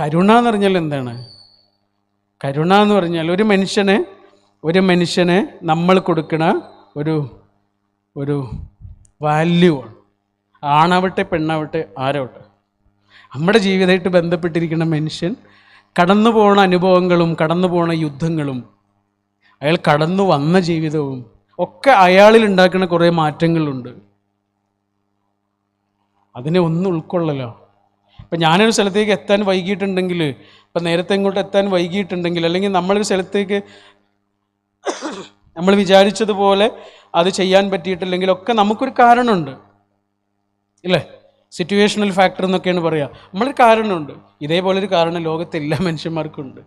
കരുണ എന്ന് പറഞ്ഞാൽ എന്താണ്? കരുണ എന്ന് പറഞ്ഞാൽ ഒരു മനുഷ്യന് ഒരു മനുഷ്യന് നമ്മൾ കൊടുക്കുന്ന ഒരു ഒരു വാല്യൂ ആണ്. ആണാവട്ടെ പെണ്ണാവട്ടെ ആരാവട്ടെ. നമ്മുടെ ജീവിതമായിട്ട് ബന്ധപ്പെട്ടിരിക്കുന്ന മനുഷ്യൻ കടന്നു പോണ അനുഭവങ്ങളും കടന്നു പോണ യുദ്ധങ്ങളും അയാൾ കടന്നു വന്ന ജീവിതവും ഒക്കെ അയാളിൽ ഉണ്ടാക്കുന്ന കുറേ മാറ്റങ്ങളുണ്ട്. അതിനെ ഒന്നും ഉൾക്കൊള്ളലോ? ഇപ്പം ഞാനൊരു സ്ഥലത്തേക്ക് എത്താൻ വൈകിയിട്ടുണ്ടെങ്കിൽ ഇപ്പം നേരത്തെ ഇങ്ങോട്ട് എത്താൻ വൈകിയിട്ടുണ്ടെങ്കിൽ അല്ലെങ്കിൽ നമ്മളൊരു സ്ഥലത്തേക്ക് നമ്മൾ വിചാരിച്ചതുപോലെ അത് ചെയ്യാൻ പറ്റിയിട്ടില്ലെങ്കിൽ ഒക്കെ നമുക്കൊരു കാരണമുണ്ട്. ഇല്ലേ? സിറ്റുവേഷണൽ ഫാക്ടർ എന്നൊക്കെയാണ് പറയുക നമ്മളൊരു കാരണമുണ്ട്. ഇതേപോലൊരു കാരണം ലോകത്തെ എല്ലാ മനുഷ്യന്മാർക്കും ഉണ്ട്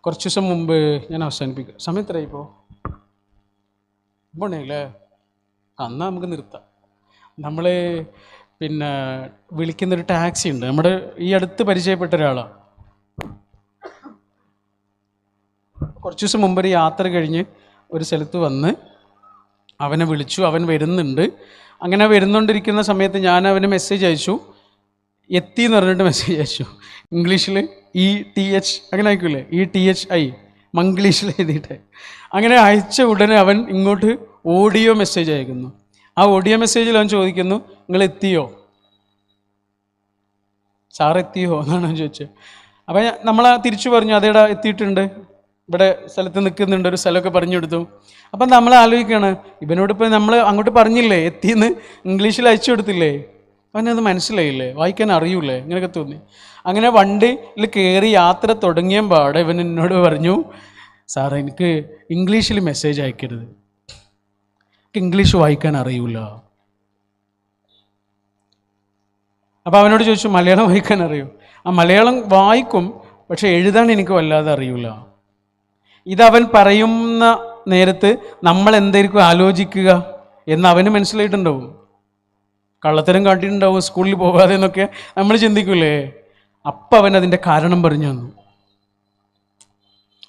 കുറച്ച് ദിവസം മുമ്പ് ഞാൻ അവസാനിപ്പിക്കും. സമയത്രയിപ്പോൾ പോണേല്ലേ അന്നാ നമുക്ക് നിർത്താം. നമ്മൾ പിന്നെ വിളിക്കുന്നൊരു ടാക്സി ഉണ്ട്. നമ്മുടെ ഈ അടുത്ത് പരിചയപ്പെട്ട ഒരാളാണ് കുറച്ച് ദിവസം മുമ്പ് ഒരു യാത്ര കഴിഞ്ഞ് ഒരു സ്ഥലത്ത് വന്ന് അവനെ വിളിച്ചു. അവൻ വരുന്നുണ്ട്. അങ്ങനെ വരുന്നുകൊണ്ടിരിക്കുന്ന സമയത്ത് ഞാൻ അവന് മെസ്സേജ് അയച്ചു. എത്തി എന്ന് പറഞ്ഞിട്ട് മെസ്സേജ് അയച്ചു. ഇംഗ്ലീഷിൽ ഇ ടി എച്ച് അങ്ങനെ അയക്കൂലേ ഇ ടി എച്ച് ഐ മംഗ്ലീഷിൽ എഴുതിയിട്ട്. അങ്ങനെ അയച്ച ഉടനെ അവൻ ഇങ്ങോട്ട് ഓഡിയോ മെസ്സേജ് അയക്കുന്നു. ആ ഓഡിയോ മെസ്സേജിൽ അവൻ ചോദിക്കുന്നു നിങ്ങൾ എത്തിയോ സാർ എത്തിയോ എന്നാണ് അവൻ ചോദിച്ചത്. അപ്പം നമ്മൾ തിരിച്ചു പറഞ്ഞു അതേടാ എത്തിയിട്ടുണ്ട്. ഇവിടെ സ്ഥലത്ത് നിൽക്കുന്നുണ്ട് ഒരു സ്ഥലമൊക്കെ പറഞ്ഞു കൊടുത്തു. അപ്പം നമ്മൾ ആലോചിക്കുകയാണ് ഇവനോട് ഇപ്പം നമ്മൾ അങ്ങോട്ട് പറഞ്ഞില്ലേ? എത്തിയെന്ന് ഇംഗ്ലീഷിൽ അയച്ചു കൊടുത്തില്ലേ? അവനത് മനസ്സിലായില്ലേ? വായിക്കാൻ അറിയൂലേ ഇങ്ങനെയൊക്കെ തോന്നി. അങ്ങനെ വണ്ടിയിൽ കയറി യാത്ര തുടങ്ങിയ പാടെ ഇവൻ എന്നോട് പറഞ്ഞു സാർ എനിക്ക് ഇംഗ്ലീഷിൽ മെസ്സേജ് അയക്കരുത്. ഇംഗ്ലീഷ് വായിക്കാൻ അറിയൂല. അപ്പോൾ അവനോട് ചോദിച്ചു മലയാളം വായിക്കാൻ അറിയോ? ആ മലയാളം വായിക്കും പക്ഷേ എഴുതാൻ എനിക്ക് വല്ലാതെ അറിയൂല. ഇതവൻ പറയുന്ന നേരത്ത് നമ്മൾ എന്തായിരിക്കും ആലോചിക്കുക എന്ന് അവന് മനസ്സിലായിട്ടുണ്ടാവും. കള്ളത്തരം കാട്ടിയിട്ടുണ്ടാവും സ്കൂളിൽ പോകാതെ എന്നൊക്കെ നമ്മൾ ചിന്തിക്കൂലേ? അപ്പം അവൻ അതിന്റെ കാരണം പറഞ്ഞു തന്നു.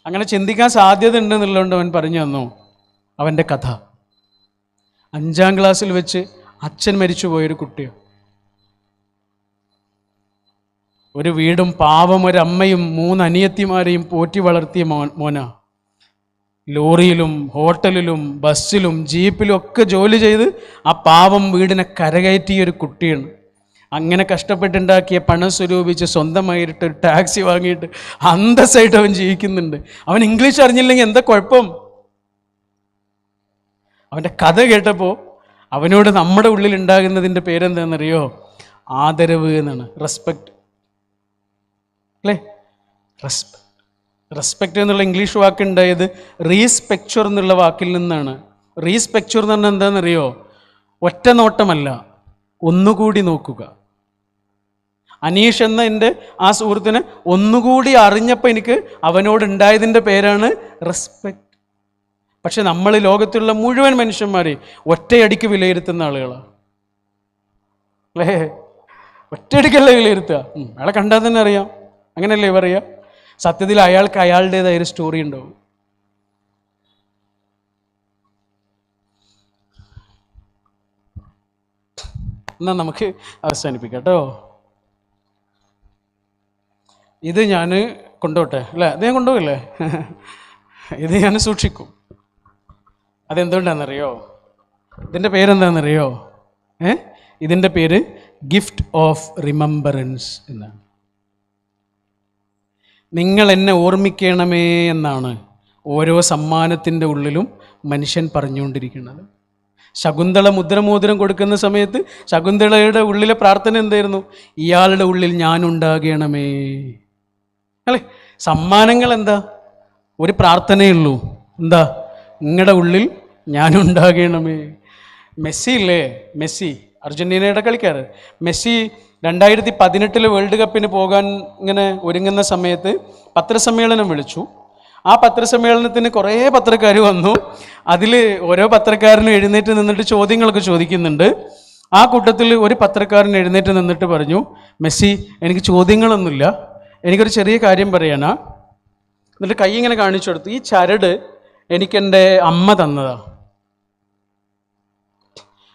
അങ്ങനെ ചിന്തിക്കാൻ സാധ്യത ഉണ്ടെന്നുള്ളതുകൊണ്ട് അവൻ പറഞ്ഞു തന്നു അവന്റെ കഥ. അഞ്ചാം ക്ലാസ്സിൽ വെച്ച് അച്ഛൻ മരിച്ചു പോയൊരു കുട്ടിയോ ഒരു വീടും പാവം ഒരമ്മയും മൂന്ന് അനിയത്തിമാരെയും പോറ്റി വളർത്തിയ മോന. ലോറിയിലും ഹോട്ടലിലും ബസ്സിലും ജീപ്പിലും ഒക്കെ ജോലി ചെയ്ത് ആ പാവം വീടിനെ കരകയറ്റിയ ഒരു കുട്ടിയാണ്. അങ്ങനെ കഷ്ടപ്പെട്ടുണ്ടാക്കിയ പണം സ്വരൂപിച്ച് സ്വന്തമായിട്ട് ഒരു ടാക്സി വാങ്ങിയിട്ട് അന്തസ്സായിട്ട് അവൻ ജീവിക്കുന്നുണ്ട്. അവൻ ഇംഗ്ലീഷ് അറിഞ്ഞില്ലെങ്കിൽ എന്താ കുഴപ്പം? അവന്റെ കഥ കേട്ടപ്പോൾ അവനോട് നമ്മുടെ ഉള്ളിൽ ഉണ്ടാകുന്നതിന്റെ പേരെന്താണെന്നറിയോ? ആദരവ് എന്നാണ്. റെസ്പെക്റ്റ് അല്ലേ? റെസ്പെക്ട് റെസ്പെക്റ്റ് എന്നുള്ള ഇംഗ്ലീഷ് വാക്കുണ്ടായത് റീസ്പെക്ചർ എന്നുള്ള വാക്കിൽ നിന്നാണ്. റീസ്പെക്ചർ എന്ന് പറഞ്ഞാൽ എന്താണെന്നറിയോ? ഒറ്റ നോട്ടമല്ല. ഒന്നുകൂടി നോക്കുക. അനീഷ് എന്ന എന്റെ ആ സുഹൃത്തിനെ ഒന്നുകൂടി അറിഞ്ഞപ്പോൾ എനിക്ക് അവനോട് ഉണ്ടായതിന്റെ പേരാണ് റെസ്പെക്റ്റ് പക്ഷെ നമ്മൾ ലോകത്തിലുള്ള മുഴുവൻ മനുഷ്യന്മാരെ ഒറ്റയടിക്ക് വിലയിരുത്തുന്ന ആളുകളാണ് അല്ലേ? ഒറ്റയടിക്കല്ല വിലയിരുത്തുക? അയാളെ കണ്ടാൽ തന്നെ അറിയാം. അങ്ങനെയല്ലേ പറയുക? സത്യത്തിൽ അയാൾക്ക് അയാളുടേതായ ഒരു സ്റ്റോറി ഉണ്ടാവും. എന്നാൽ നമുക്ക് അവസാനിപ്പിക്കാം കേട്ടോ. ഇത് ഞാൻ കൊണ്ടുപോട്ടെ? അല്ലേ? അദ്ദേഹം കൊണ്ടുപോകില്ലേ? ഇത് ഞാൻ സൂക്ഷിക്കും. അതെന്തുകൊണ്ടാണെന്നറിയോ? ഇതിന്റെ പേരെന്താണെന്നറിയോ? ഏ? ഇതിന്റെ പേര് ഗിഫ്റ്റ് ഓഫ് റിമംബറൻസ് എന്നാണ്. നിങ്ങൾ എന്നെ ഓർമ്മിക്കണമേ എന്നാണ് ഓരോ സമ്മാനത്തിന്റെ ഉള്ളിലും മനുഷ്യൻ പറഞ്ഞുകൊണ്ടിരിക്കുന്നത്. ശകുന്തള മുദ്രമോതിരം കൊടുക്കുന്ന സമയത്ത് ശകുന്തളയുടെ ഉള്ളിലെ പ്രാർത്ഥന എന്തായിരുന്നു? ഇയാളുടെ ഉള്ളിൽ ഞാൻ ഉണ്ടാകണമേ. അല്ലേ? സമ്മാനങ്ങൾ എന്താ? ഒരു പ്രാർത്ഥനയുള്ളൂ എന്താ? നിങ്ങളുടെ ഉള്ളിൽ ഞാനുണ്ടാകണമേ. മെസ്സി ഇല്ലേ? മെസ്സി. അർജന്റീനയുടെ കളിക്കാർ മെസ്സി രണ്ടായിരത്തി പതിനെട്ടിൽ വേൾഡ് കപ്പിന് പോകാൻ ഇങ്ങനെ ഒരുങ്ങുന്ന സമയത്ത് പത്രസമ്മേളനം വിളിച്ചു. ആ പത്രസമ്മേളനത്തിന് കുറേ പത്രക്കാർ വന്നു. അതിൽ ഓരോ പത്രക്കാരനും എഴുന്നേറ്റ് നിന്നിട്ട് ചോദ്യങ്ങളൊക്കെ ചോദിക്കുന്നുണ്ട്. ആ കൂട്ടത്തിൽ ഒരു പത്രക്കാരൻ എഴുന്നേറ്റ് നിന്നിട്ട് പറഞ്ഞു മെസ്സി എനിക്ക് ചോദ്യങ്ങളൊന്നുമില്ല. എനിക്കൊരു ചെറിയ കാര്യം പറയാനാ എന്നിട്ട് കൈ ഇങ്ങനെ കാണിച്ചു കൊടുത്തു. ഈ ചരട് എനിക്കെന്റെ അമ്മ തന്നതാ.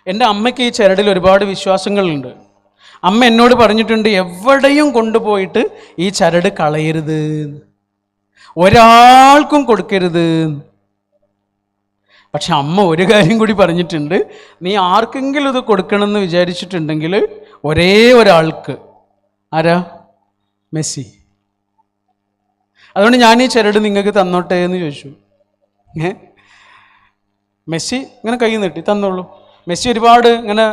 എന്റെ അമ്മയ്ക്ക് ഈ ചരടിൽ ഒരുപാട് വിശ്വാസങ്ങളുണ്ട്. അമ്മ എന്നോട് പറഞ്ഞിട്ടുണ്ട് എവിടെയും കൊണ്ടുപോയിട്ട് ഈ ചരട് കളയരുത്. ഒരാൾക്കും കൊടുക്കരുത്. പക്ഷെ അമ്മ ഒരു കാര്യം കൂടി പറഞ്ഞിട്ടുണ്ട് നീ ആർക്കെങ്കിലും ഇത് കൊടുക്കണമെന്ന് വിചാരിച്ചിട്ടുണ്ടെങ്കിൽ ഒരേ ഒരാൾക്ക്. ആരാ? മെസ്സി. അതുകൊണ്ട് ഞാൻ ഈ ചരട് നിങ്ങൾക്ക് തന്നോട്ടെ എന്ന് ചോദിച്ചു. ഏ? മെസ്സി ഇങ്ങനെ കൈ നീട്ടി തന്നോളൂ. മെസ്സി ഒരുപാട് ഇങ്ങനെ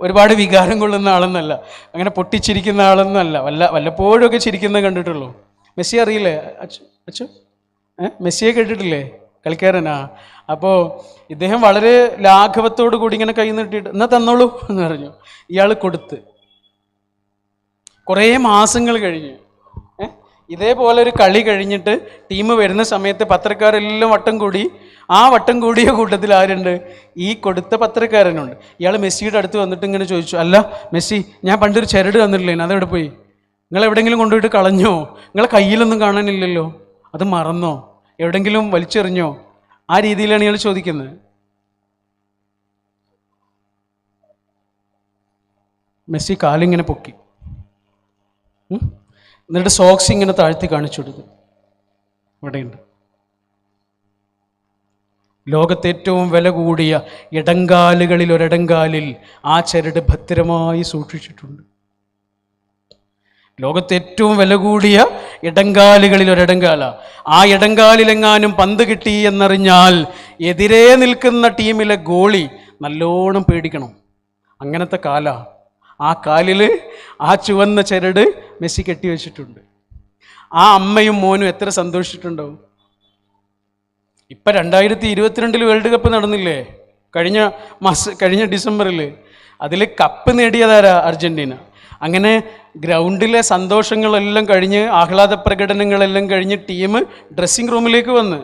ഒരുപാട് വികാരം കൊള്ളുന്ന ആളെന്നല്ല അങ്ങനെ പൊട്ടിച്ചിരിക്കുന്ന ആളെന്നല്ല വല്ല വല്ലപ്പോഴൊക്കെ ചിരിക്കുന്നത് കണ്ടിട്ടുള്ളൂ. മെസ്സി അറിയില്ലേ? അച്ചു അച്ചു ഏഹ് മെസ്സിയെ കേട്ടിട്ടില്ലേ? കളിക്കാരനാ. അപ്പോൾ ഇദ്ദേഹം വളരെ ലാഘവത്തോടു കൂടി ഇങ്ങനെ കൈ നീട്ടിയിട്ട് എന്നാൽ തന്നോളൂ എന്ന് പറഞ്ഞു. ഇയാൾ കൊടുത്ത്. കുറേ മാസങ്ങൾ കഴിഞ്ഞു? ഇതേപോലെ ഒരു കളി കഴിഞ്ഞിട്ട് ടീം വരുന്ന സമയത്ത് പത്രക്കാരെല്ലാം വട്ടം കൂടി ആ വട്ടം കൂടിയ കൂട്ടത്തിൽ ആരുണ്ട്? ഈ കൊടുത്ത പത്രക്കാരനുണ്ട്. ഇയാൾ മെസ്സിയുടെ അടുത്ത് വന്നിട്ട് ഇങ്ങനെ ചോദിച്ചു അല്ല മെസ്സി ഞാൻ പണ്ടൊരു ചരട് തന്നിട്ടില്ലേ? അതെവിടെ പോയി? നിങ്ങൾ എവിടെയെങ്കിലും കൊണ്ടുപോയിട്ട് കളഞ്ഞോ? നിങ്ങളെ കയ്യിലൊന്നും കാണാനില്ലല്ലോ? അത് മറന്നോ? എവിടെയെങ്കിലും വലിച്ചെറിഞ്ഞോ? ആ രീതിയിലാണ് ഇയാൾ ചോദിക്കുന്നത്. മെസ്സി കാലിങ്ങനെ പൊക്കി. എന്നിട്ട് സോക്സ് ഇങ്ങനെ താഴ്ത്തി കാണിച്ചു കൊടുത്തു. ഇവിടെയുണ്ട് ലോകത്തെ ഏറ്റവും വില കൂടിയ ഇടങ്കാലുകളിൽ ഒരിടങ്കാലിൽ ആ ചരട് ഭദ്രമായി സൂക്ഷിച്ചിട്ടുണ്ട്. ലോകത്തെ ഏറ്റവും വില കൂടിയ ഇടങ്കാലുകളിൽ ഒരിടങ്കാല. ആ ഇടങ്കാലിലെങ്ങാനും പന്ത് കിട്ടി എന്നറിഞ്ഞാൽ എതിരെ നിൽക്കുന്ന ടീമിലെ ഗോളി നല്ലോണം പേടിക്കണം. അങ്ങനത്തെ കാല. ആ കാലിൽ ആ ചുവന്ന ചരട് മെസ്സി കെട്ടിവെച്ചിട്ടുണ്ട്. ആ അമ്മയും മോനും എത്ര സന്തോഷിച്ചിട്ടുണ്ടാവും? ഇപ്പം രണ്ടായിരത്തി ഇരുപത്തിരണ്ടിൽ വേൾഡ് കപ്പ് നടന്നില്ലേ? കഴിഞ്ഞ മാസ കഴിഞ്ഞ ഡിസംബറിൽ അതിൽ കപ്പ് നേടിയതാരാ അർജന്റീന അങ്ങനെ ഗ്രൗണ്ടിലെ സന്തോഷങ്ങളെല്ലാം കഴിഞ്ഞ് ആഹ്ലാദ പ്രകടനങ്ങളെല്ലാം കഴിഞ്ഞ് ടീം ഡ്രസ്സിംഗ് റൂമിലേക്ക് വന്ന്.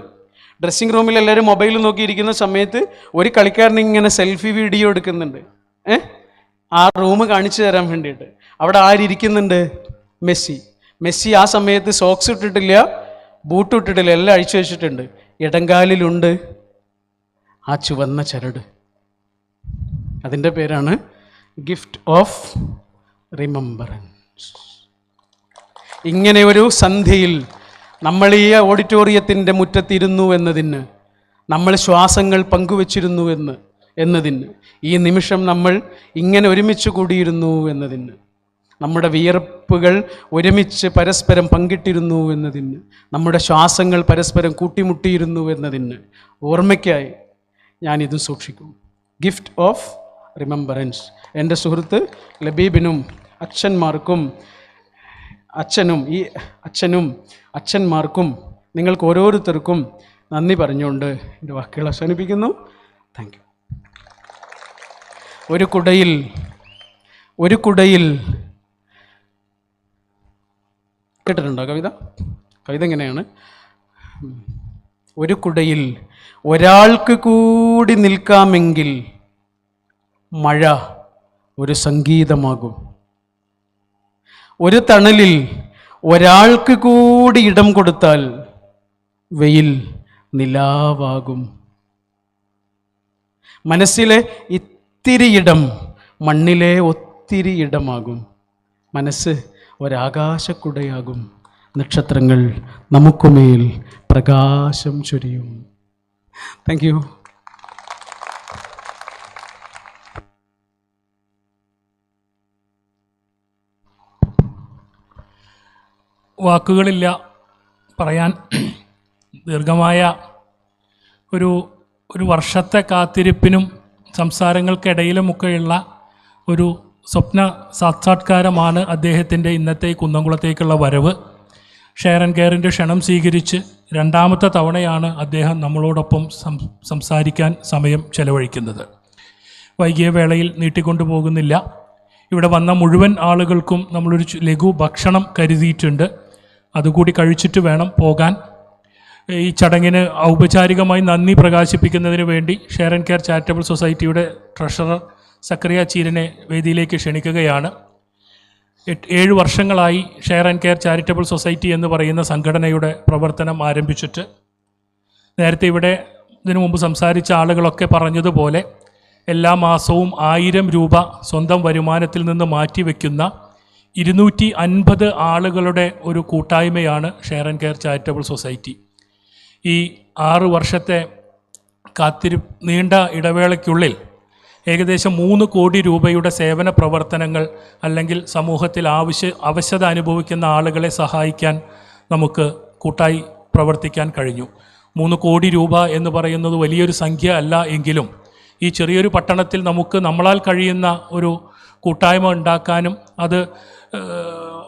ഡ്രസ്സിംഗ് റൂമിൽ എല്ലാവരും മൊബൈൽ നോക്കിയിരിക്കുന്ന സമയത്ത് ഒരു കളിക്കാരൻ ഇങ്ങനെ സെൽഫി വീഡിയോ എടുക്കുന്നുണ്ട്. ഏ? ആ റൂം കാണിച്ചു തരാൻ വേണ്ടിയിട്ട്. അവിടെ ആരിയ്ക്കുന്നുണ്ട് മെസ്സി. മെസ്സി ആ സമയത്ത് സോക്സ് ഇട്ടിട്ടില്ല ബൂട്ട് ഇട്ടിട്ടില്ല എല്ലാം അഴിച്ചു വെച്ചിട്ടുണ്ട്. ഇടങ്കാലിലുണ്ട്. ആ ചുവന്ന ചരട്. അതിന്റെ പേരാണ് ഗിഫ്റ്റ് ഓഫ് റിമംബറൻസ്. ഇങ്ങനെ ഒരു സന്ധ്യയിൽ നമ്മൾ ഈ ഓഡിറ്റോറിയത്തിന്റെ മുറ്റത്തിരുന്നു എന്നതിന് നമ്മൾ ശ്വാസങ്ങൾ പങ്കുവച്ചിരുന്നു എന്ന് എന്നതിന് ഈ നിമിഷം നമ്മൾ ഇങ്ങനെ ഒരുമിച്ച് കൂടിയിരുന്നു എന്നതിന്. നമ്മുടെ വിയർപ്പുകൾ ഒരുമിച്ച് പരസ്പരം പങ്കിട്ടിരുന്നു എന്നതിന് നമ്മുടെ ശ്വാസങ്ങൾ പരസ്പരം കൂട്ടിമുട്ടിയിരുന്നു എന്നതിന് ഓർമ്മയ്ക്കായി ഞാനിത് സൂക്ഷിക്കും. ഗിഫ്റ്റ് ഓഫ് റിമംബറൻസ് എന്റെ സുഹൃത്ത് ലബീബിനും അച്ഛന്മാർക്കും അച്ഛനും ഈ അച്ഛനും അച്ഛന്മാർക്കും നിങ്ങൾക്ക് ഓരോരുത്തർക്കും നന്ദി പറഞ്ഞുകൊണ്ട് എന്റെ വാക്കുകൾ അവസാനിപ്പിക്കുന്നു. താങ്ക് ഒരു കുടയിൽ ഒരു കുടയിൽ കേട്ടിട്ടുണ്ടോ കവിത? കവിത എങ്ങനെയാണ്? ഒരു കുടയിൽ ഒരാൾക്ക് കൂടി നിൽക്കാമെങ്കിൽ മഴ ഒരു സംഗീതമാകും. ഒരു തണലിൽ ഒരാൾക്ക് കൂടി ഇടം കൊടുത്താൽ വെയിൽ നിലാവാകും. മനസ്സിലെ ഇത്തിരി ഇടം മണ്ണിലെ ഒത്തിരി ഇടമാകും. മനസ്സ് ഒരാകാശക്കുടയാകും. നക്ഷത്രങ്ങൾ നമുക്കുമേൽ പ്രകാശം ചൊരിയും. താങ്ക് യു വാക്കുകളില്ല പറയാൻ ദീർഘമായ ഒരു ഒരു വർഷത്തെ കാത്തിരിപ്പിനും സംസാരങ്ങൾക്കിടയിലുമൊക്കെയുള്ള ഒരു സ്വപ്ന സാക്ഷാത്കാരമാണ് അദ്ദേഹത്തിന്റെ ഇന്നത്തെ കുന്നംകുളത്തേക്കുള്ള വരവ്. ഷെയർ ആൻഡ് കെയറിന്റെ ക്ഷണം സ്വീകരിച്ച് രണ്ടാമത്തെ തവണയാണ് അദ്ദേഹം നമ്മളോടൊപ്പം സംസാരിക്കാൻ സമയം ചെലവഴിക്കുന്നത്. വൈകിയ വേളയിൽ നീട്ടിക്കൊണ്ടു പോകുന്നില്ല. ഇവിടെ വന്ന മുഴുവൻ ആളുകൾക്കും നമ്മളൊരു ലഘു ഭക്ഷണം കരുതിയിട്ടുണ്ട്. അതുകൂടി കഴിച്ചിട്ട് വേണം പോകാൻ. ഈ ചടങ്ങിന് ഔപചാരികമായി നന്ദി പ്രകാശിപ്പിക്കുന്നതിന് വേണ്ടി ഷെയർ ആൻഡ് കെയർ ചാരിറ്റബിൾ സൊസൈറ്റിയുടെ ട്രഷറർ സക്രിയ ചീരനെ വേദിയിലേക്ക് ക്ഷണിക്കുകയാണ്. ഏഴ് വർഷങ്ങളായി share and care charitable society എന്ന് പറയുന്ന സംഘടനയുടെ പ്രവർത്തനം ആരംഭിച്ചിട്ട് നേരത്തെ ഇവിടെ ഇതിനു മുമ്പ് സംസാരിച്ച ആളുകളൊക്കെ പറഞ്ഞതുപോലെ എല്ലാ മാസവും ആയിരം രൂപ സ്വന്തം വരുമാനത്തിൽ നിന്ന് മാറ്റിവെക്കുന്ന ഇരുന്നൂറ്റി അൻപത് ആളുകളുടെ ഒരു കൂട്ടായ്മയാണ് share and care charitable society. ഈ ആറ് വർഷത്തെ കാത്തിരി നീണ്ട ഇടവേളയ്ക്കുള്ളിൽ ഏകദേശം മൂന്ന് കോടി രൂപയുടെ സേവന പ്രവർത്തനങ്ങൾ അല്ലെങ്കിൽ സമൂഹത്തിൽ ആവശ്യ അവശത അനുഭവിക്കുന്ന ആളുകളെ സഹായിക്കാൻ നമുക്ക് കൂട്ടായി പ്രവർത്തിക്കാൻ കഴിഞ്ഞു. മൂന്ന് കോടി രൂപ എന്ന് പറയുന്നത് വലിയൊരു സംഖ്യ അല്ല എങ്കിലും ഈ ചെറിയൊരു പട്ടണത്തിൽ നമുക്ക് നമ്മളാൽ കഴിയുന്ന ഒരു കൂട്ടായ്മ ഉണ്ടാക്കാനും അത്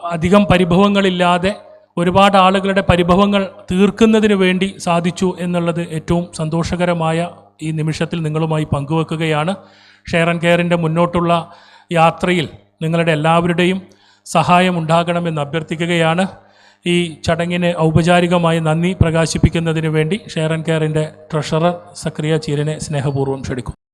അധികം പരിഭവങ്ങളില്ലാതെ ഒരുപാട് ആളുകളുടെ പരിഭവങ്ങൾ തീർക്കുന്നതിന് വേണ്ടി സാധിച്ചു എന്നുള്ളത് ഏറ്റവും സന്തോഷകരമായ ഈ നിമിഷത്തിൽ നിങ്ങളുമായി പങ്കുവെക്കുകയാണ്. ഷെയർ ആൻഡ് കെയറിന്റെ മുന്നോട്ടുള്ള യാത്രയിൽ നിങ്ങളുടെ എല്ലാവരുടെയും സഹായം ഉണ്ടാകണമെന്ന് അഭ്യർത്ഥിക്കുകയാണ്. ഈ ചടങ്ങിന് ഔപചാരികമായി നന്ദി പ്രകാശിപ്പിക്കുന്നതിന് വേണ്ടി ഷെയർ ആൻഡ് കെയറിന്റെ ട്രഷറർ സക്രിയ ചീരനെ സ്നേഹപൂർവം ക്ഷണിക്കും